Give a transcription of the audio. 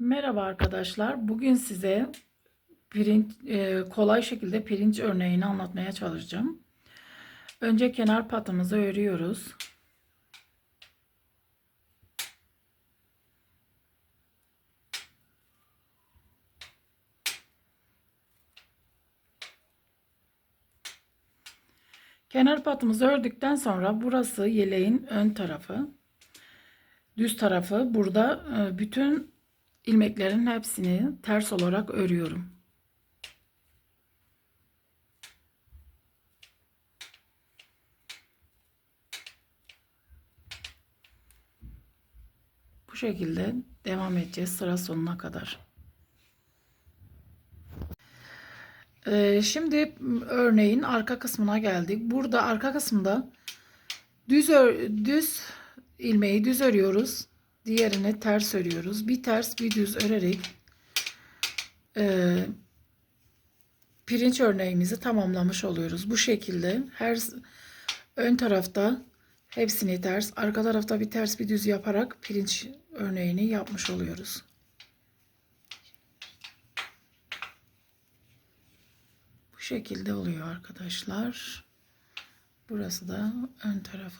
Merhaba arkadaşlar. Bugün size pirinç e, kolay şekilde pirinç örneğini anlatmaya çalışacağım. Önce kenar patımızı örüyoruz. Kenar patımızı ördükten sonra burası yeleğin ön tarafı. Düz tarafı burada e, bütün ilmeklerin hepsini ters olarak örüyorum. Bu şekilde devam edeceğiz sıra sonuna kadar. Ee, şimdi örneğin arka kısmına geldik. Burada arka kısımda düz düz ilmeği düz örüyoruz. Diğerini ters örüyoruz. Bir ters bir düz örerek e, pirinç örneğimizi tamamlamış oluyoruz. Bu şekilde her ön tarafta hepsini ters, arka tarafta bir ters bir düz yaparak pirinç örneğini yapmış oluyoruz. Bu şekilde oluyor arkadaşlar. Burası da ön tarafı.